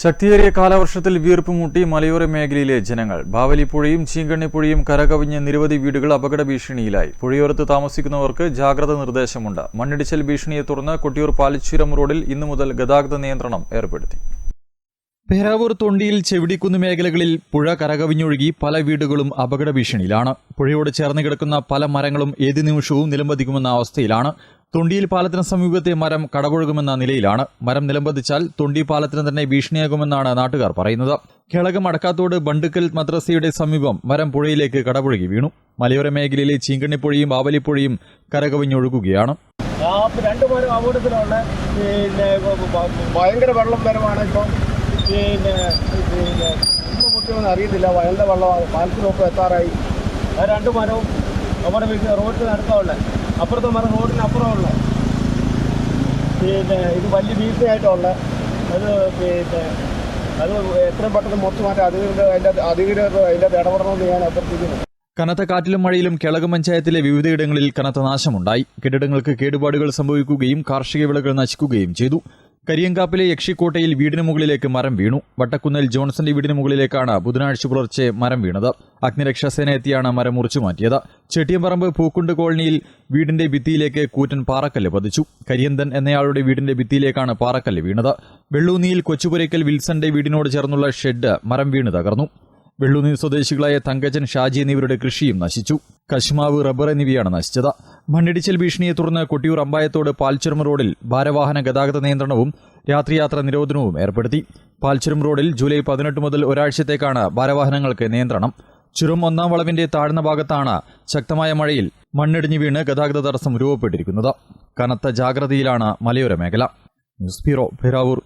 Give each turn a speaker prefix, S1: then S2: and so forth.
S1: ശക്തിയേറിയ കാലവർഷത്തിൽ വീർപ്പ് മുട്ടി മലയോര മേഖലയിലെ ജനങ്ങൾ. ബാവലി പുഴയും ചീങ്കണ്ണി പുഴയും കരകവിഞ്ഞ് നിരവധി വീടുകൾ അപകട ഭീഷണിയിലായി പുഴയോരത്ത് താമസിക്കുന്നവർക്ക് ജാഗ്രത നിർദ്ദേശമുണ്ട്. മണ്ണിടിച്ചൽ ഭീഷണിയെ തുടർന്ന് കൊട്ടിയൂർ പാലിച്ചുരം റോഡിൽ ഇന്നു മുതൽ ഗതാഗത നിയന്ത്രണം ഏർപ്പെടുത്തി. പേരാവൂർ തൊണ്ടിയിൽ ചെവിടിക്കുന്ന് മേഖലകളിൽ പുഴ കരകവിഞ്ഞൊഴുകി പല വീടുകളും അപകട ഭീഷണിയിലാണ് പുഴയോട് ചേർന്ന് കിടക്കുന്ന പല മരങ്ങളും ഏത് നിമിഷവും നിലംപതിക്കുമെന്ന അവസ്ഥയിലാണ് തൊണ്ടിയിൽ പാലത്തിന് സമീപത്തെ മരം കടപുഴകുമെന്ന നിലയിലാണ്. മരം നിലംപതിച്ചാൽ തൊണ്ടി പാലത്തിന് തന്നെ ഭീഷണിയാകുമെന്നാണ് നാട്ടുകാർ പറയുന്നത്. കിളകം അടക്കാത്തോട് ബണ്ടുക്കൽ മദ്രസയുടെ സമീപം മരം പുഴയിലേക്ക് കടപുഴകി വീണു. മലയോര മേഖലയിലെ ചീങ്കണ്ണിപ്പുഴയും ബാവലിപ്പുഴയും കരകവിഞ്ഞൊഴുകുകയാണ്.
S2: രണ്ട് മരം അപകടത്തിലുണ്ട് പിന്നെ ഭയങ്കര വെള്ളം വരവാണ് ഇപ്പം. പിന്നെ പിന്നെ മുട്ടുമെന്ന് അറിയത്തില്ല. വയലിന്റെ വെള്ളമാണ് പാലത്തിനൊപ്പം എത്താറായി. ആ രണ്ട് മരവും നമ്മുടെ റോഡിന് അടുത്തുള്ള അപ്പുറത്തെ മറ റോഡിന് അപ്പുറമുള്ള പിന്നെ ഇത് വലിയ ഭീഷണിയായിട്ടുള്ള അത് പിന്നെ അത് എത്രയും പെട്ടെന്ന് മൊത്തം മാറ്റം. അധികൃതർ അതിന്റെ അധികൃതർ അതിന്റെ ഇടപെടണമെന്ന് ഞാൻ അഭ്യർത്ഥിക്കുന്നു.
S1: കനത്ത കാറ്റിലും മഴയിലും കിളക് പഞ്ചായത്തിലെ വിവിധയിടങ്ങളിൽ കനത്ത നാശമുണ്ടായി. കെട്ടിടങ്ങൾക്ക് കേടുപാടുകൾ സംഭവിക്കുകയും കാർഷിക വിളകൾ നശിക്കുകയും ചെയ്തു. കരിയങ്കാപ്പിലെ യക്ഷിക്കോട്ടയിൽ വീടിന് മുകളിലേക്ക് മരം വീണു. വട്ടക്കുന്നൽ ജോൺസന്റെ വീടിന് മുകളിലേക്കാണ് ബുധനാഴ്ച പുലർച്ചെ മരം വീണത്. അഗ്നിരക്ഷാസേന എത്തിയാണ് മരം മുറിച്ചു മാറ്റിയത്. ചെട്ടിയമ്പറമ്പ് പൂക്കുണ്ട് കോളനിയിൽ വീടിന്റെ ഭിത്തിയിലേക്ക് കൂറ്റൻ പാറക്കല്ല് പതിച്ചു. കരിയന്തൻ എന്നയാളുടെ വീടിന്റെ ഭിത്തിയിലേക്കാണ് പാറക്കല്ല് വീണത്. വെള്ളൂന്നിയിൽ കൊച്ചുപുരയ്ക്കൽ വിൽസന്റെ വീടിനോട് ചേർന്നുള്ള ഷെഡ് മരം വീണ് തകർന്നു. വെള്ളൂന്നി സ്വദേശികളായ തങ്കജൻ ഷാജി എന്നിവരുടെ കൃഷിയും നശിച്ചു. കശ്മാവ് റബ്ബർ എന്നിവയാണ് നശിച്ചത്. മണ്ണിടിച്ചിൽ ഭീഷണിയെ തുടർന്ന് കൊട്ടിയൂർ അമ്പായത്തോട് പാൽച്ചുരം റോഡിൽ ഭാരവാഹന ഗതാഗത നിയന്ത്രണവും രാത്രിയാത്ര നിരോധനവും ഏർപ്പെടുത്തി. പാൽച്ചുരം റോഡിൽ ജൂലൈ പതിനെട്ട് മുതൽ ഒരാഴ്ചത്തേക്കാണ് ഭാരവാഹനങ്ങൾക്ക് നിയന്ത്രണം. ചുരം ഒന്നാം വളവിന്റെ താഴ്ന്ന ഭാഗത്താണ് ശക്തമായ മഴയിൽ മണ്ണിടിഞ്ഞു വീണ് ഗതാഗത തടസ്സം രൂപപ്പെട്ടിരിക്കുന്നത്. കനത്ത ജാഗ്രതയിലാണ് മലയോര മേഖല. News bureau ഭൈരാവൂർ